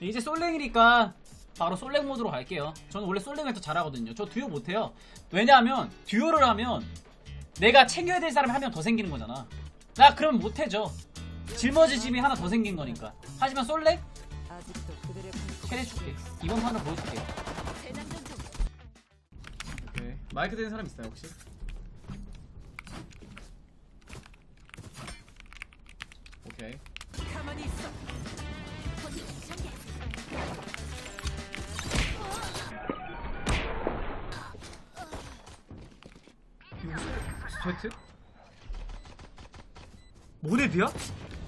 이제 솔랭이니까 바로 솔랭 모드로 갈게요. 저는 원래 솔랭을 더 잘하거든요. 저 듀오 못해요. 왜냐하면 듀오를 하면 내가 챙겨야 될 사람이 한 명 더 생기는 거잖아. 나 그러면 못해죠. 짊어지짐이 하나 더 생긴 거니까. 하지만 솔랭 캐리해줄게. 이번 판으로 보여줄게. 오케이. 마이크 되는 사람 있어요 혹시? 오케이. 제트? 모네드야?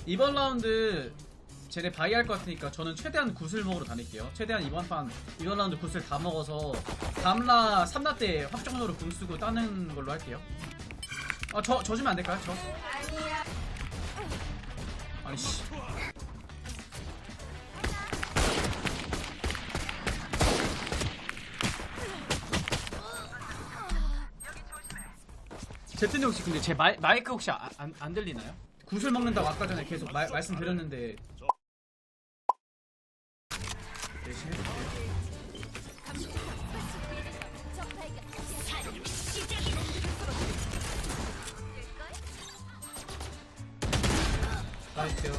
이번 라운드 쟤네 바이 할 것 같으니까 저는 최대한 구슬 먹으러 다닐게요. 최대한 이번 판 이번 라운드 구슬 다 먹어서 다음라 3라 때 확정적으로 궁 쓰고 따는 걸로 할게요. 아저 저 주면 안 될까요? 저. 아니 씨. 제트님 혹시 근데 제 마이, 마이크 혹시 아, 안, 안 들리나요? 구슬 먹는다고 아까 전에 계속 마, 말씀드렸는데 나이스요.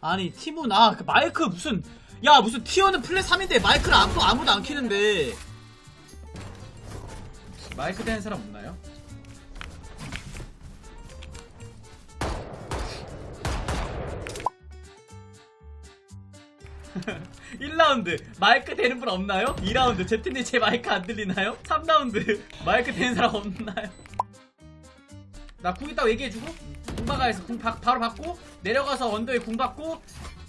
아니 티문 아그 마이크 무슨 야 무슨 티어는 플랫 3인데 마이크를 아무, 아무도 안 키는데 마이크 되는 사람 없나요? (1 라운드) 마이크 되는 분 없나요? (2라운드) 제트님 제 마이크 안 들리나요? (3라운드) 마이크 되는 사람 없나요? 나궁 있다고 얘기해주고 궁바가에서 궁 바, 바로 받고 내려가서 언더에 궁 받고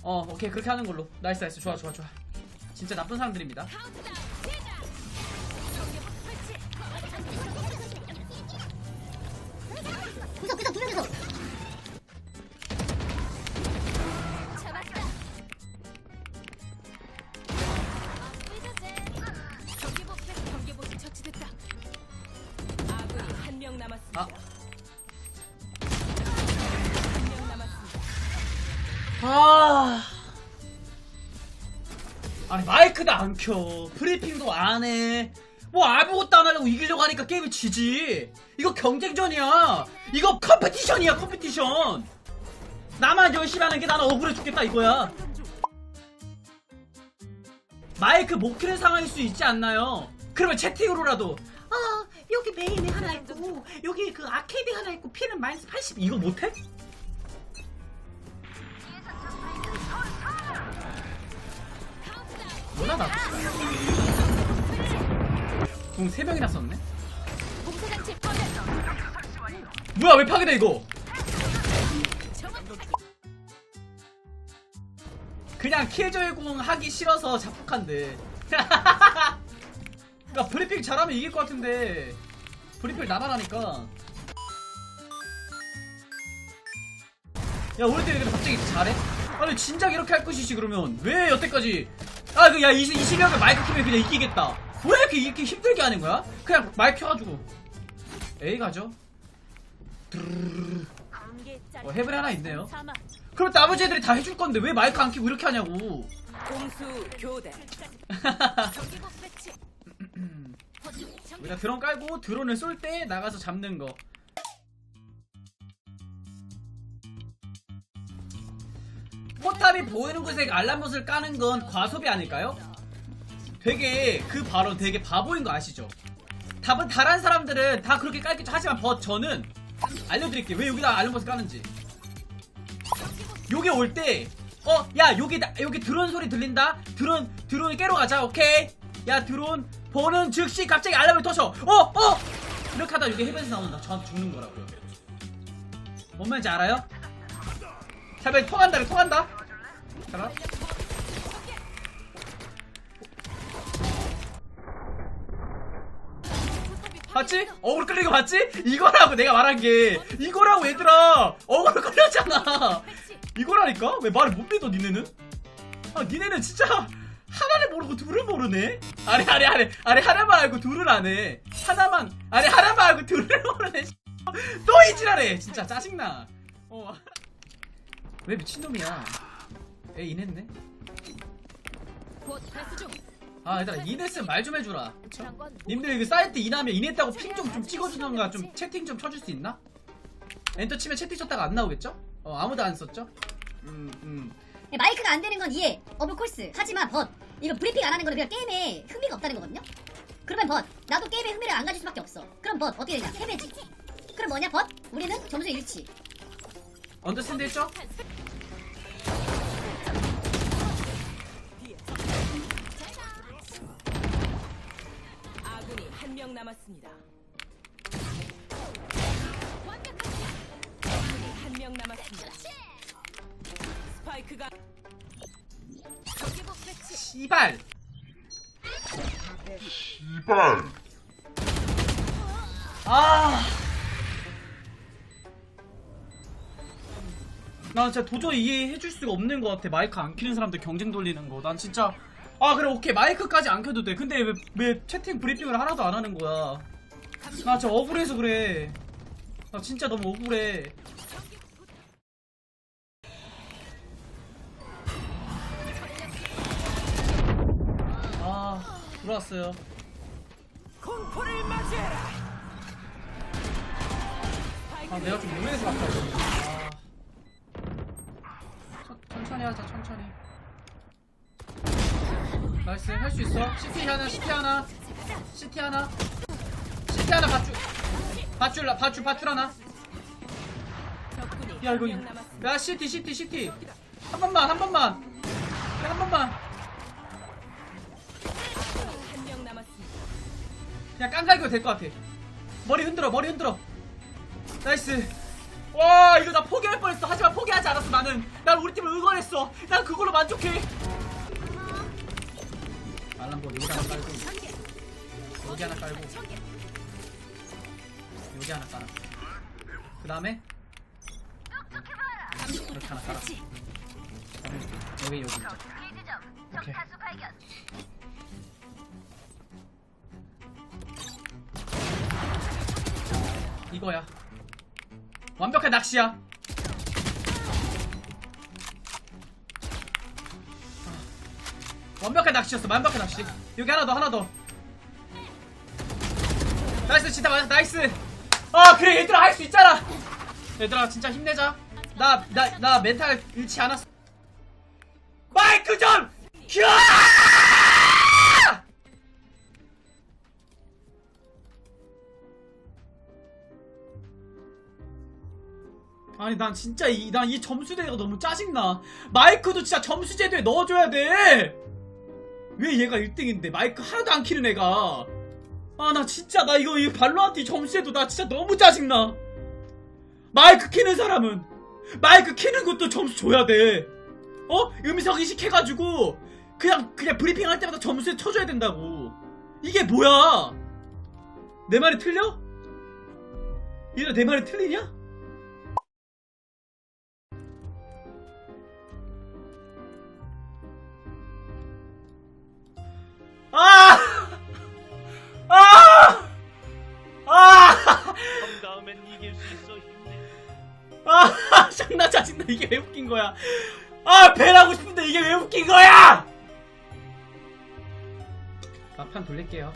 어 오케이. 그렇게 하는 걸로. 나이스 나이스. 좋아 좋아 좋아. 진짜 나쁜 사람들입니다 아. 아니 마이크도 안 켜. 브리핑도 안 해 뭐 아무것도 안 하려고 이기려고 하니까 게임을 지지. 이거 경쟁전이야. 이거 컴페티션이야 컴페티션. 나만 열심히 하는 게 나는 억울해 죽겠다 이거야. 마이크 못 키는 상황일 수 있지 않나요? 그러면 채팅으로라도. 아 여기 메인에 하나 있고 여기 그 아케이드 하나 있고 피는 마이너스 80 이거 못해? 뭐나 나? 궁 3명이나 썼네? 공사장치 꺼냈어. 뭐야 왜 파괴돼 이거? 그냥 킬조의 궁 하기 싫어서 자폭한데 그니까 브리핑 잘하면 이길 것 같은데 브리핑 나만 하니까 야 우리 이렇게 갑자기 잘해? 아니 진작 이렇게 할 것이지 그러면 왜 여태까지 아 그야 20명을 마이크 키면 그냥 이기겠다 왜 이렇게 이렇게 힘들게 하는 거야? 그냥 마이크 켜가지고 A 가죠 어, 헤븐 하나 있네요. 그럼 나머지 애들이 다 해줄 건데 왜 마이크 안 켜고 이렇게 하냐고 공수 교대. 우리가 드론 깔고 드론을 쏠 때 나가서 잡는 거 포탑이 보이는 곳에 알람봇을 까는 건 과소비 아닐까요? 되게 그 발언 되게 바보인 거 아시죠? 답은 다른 사람들은 다 그렇게 깔겠죠 하지만 버 저는 알려드릴게요 왜 여기다 알람봇을 까는지 여기 올때 어, 야, 여기, 나- 여기 드론 소리 들린다? 드론, 드론 깨러 가자, 오케이? 야, 드론, 보는 즉시 갑자기 알람을 터쳐! 어, 어! 이렇게 하다 여기 해변에서 나온다. 저한테 죽는 거라고요. 뭔 말인지 알아요? 자면 통한다, 통한다? 자, 봤지? 어그로 끌리는 거 봤지? 이거라고 내가 말한 게 이거라고 얘들아 어그로 끌렸잖아 이거라니까? 왜 말을 못 믿어 니네는? 아 니네는 진짜 하나를 모르고 둘을 모르네? 아니 아니 아니 아니 하나만 알고 둘을 안해 하나만 아니 하나만 알고 둘을 모르네 또 이 지랄해 진짜 짜증나 어. 왜 미친놈이야 에 인했네. 아 얘들아 인했으면 말 좀 해주라 님들 그 사이트 인하면 인했다고 핑 좀 좀 찍어주던가 좀 채팅 좀 쳐줄 수 있나? 엔터 치면 채팅 쳤다가 안 나오겠죠? 어 아무도 안 썼죠? 음음 네, 마이크가 안 되는 건 이해. 어블콜스. 하지만 벗. 이거 브리핑 안 하는 거는 그냥 게임에 흥미가 없다는 거거든요. 그러면 벗. 나도 게임에 흥미를 안 가질 수밖에 없어. 그럼 벗 어떻게 되냐? 패배지. 그럼 뭐냐 벗? 우리는 점수 일치. 언더스탠드 했죠? 명 남았습니다. 한 명 남았습니다. 스파이크가. 씨발 씨발. 아. 나 진짜 도저히 이해해줄 수가 없는 것 같아. 마이크 안 키는 사람들 경쟁 돌리는 거. 난 진짜. 아, 그래, 오케이. 마이크까지 안 켜도 돼. 근데 왜, 왜 채팅 브리핑을 하나도 안 하는 거야? 나 진짜 억울해서 그래. 나 진짜 너무 억울해. 아, 들어왔어요. 아 내가 좀 무리해서 갔다 아. 천, 천천히 하자 천천히 나이스. 할 수 있어? CT 하나 CT 하나. CT 하나. CT 하나 밧줄 밧줄 나 밧줄 밧줄 하나. 야 이거. 야 CT CT CT 한 번만 한 번만. 야, 한 번만. 그냥 깡갈기로 될것 같아. 머리 흔들어 머리 흔들어. 나이스. 와 이거 나 포기할 뻔했어. 하지만 포기하지 않았어 나는. 난 우리 팀을 응원했어. 난 그걸로 만족해 알람보 여기 하나 깔고 여기 하나 깔고 여기 하나 깔아 그 다음에 이렇게 하나 깔아 여기 여기 오케이 이거야. 완벽한 낚시야. 완벽한 낚시였어. 완벽한 낚시. 여기 하나 더, 하나 더. 나이스, 진짜 맞아. 나이스. 아, 그래, 얘들아, 할 수 있잖아. 얘들아, 진짜 힘내자. 나, 나, 나 멘탈 잃지 않았어. 마이크 좀! 켜! 아니 난 진짜 이 난 이 점수 제도가 너무 짜증나 마이크도 진짜 점수 제도에 넣어줘야 돼 왜 얘가 1등인데 마이크 하나도 안 키는 애가 아 나 진짜 나 이거 이 발로한테 점수제도 나 진짜 너무 짜증나 마이크 키는 사람은 마이크 키는 것도 점수 줘야 돼 어? 음성 인식해가지고 그냥 그냥 브리핑 할 때마다 점수에 쳐줘야 된다고 이게 뭐야 내 말이 틀려? 얘들아 내 말이 틀리냐? 아! 장난 짜증나. 이게 왜 웃긴 거야? 아! 배라고 싶은데 이게 왜 웃긴 거야? 막판 돌릴게요.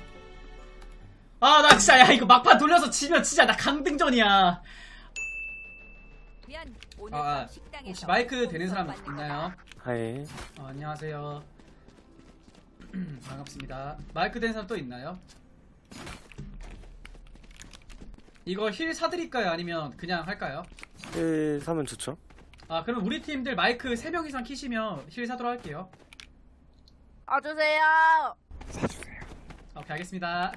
아, 나 진짜, 야, 이거 막판 돌려서 지면 진짜 나 강등전이야. 미안. 오늘 아, 아, 혹시 마이크 되는 사람 있나요? 하이. 어, 안녕하세요. 반갑습니다. 마이크 된 사람 또 있나요? 이거 힐 사드릴까요? 아니면 그냥 할까요? 1 사면 좋죠. 아, 그럼 우리 팀들 마이크 3명 이상 키시면 힐 사도록 할게요. 와주세요. 오케이, 알겠습니다.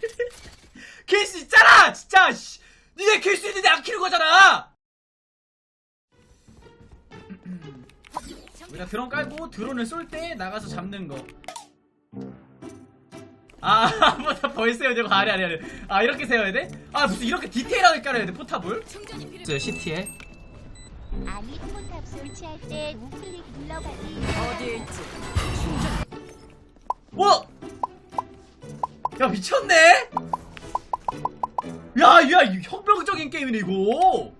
킬 수 있잖아! 진짜! 씨. 니네 킬 수 있는데 안 키는 거잖아! 우리가 드론 깔고 드론을 쏠 때 나가서 잡는 거. 아, 뭐다 벌 세워야 되고, 아래, 아래, 아래. 아, 이렇게 세워야 돼? 아, 무슨 이렇게 디테일하게 깔아야 돼, 포탑을? 충전이 필요. 저 시티에. 아니 포탑 설치할 때 우클릭 눌러가기 어디에 있지? 와! 야, 미쳤네? 야, 야, 이 혁명적인 게임이네 이거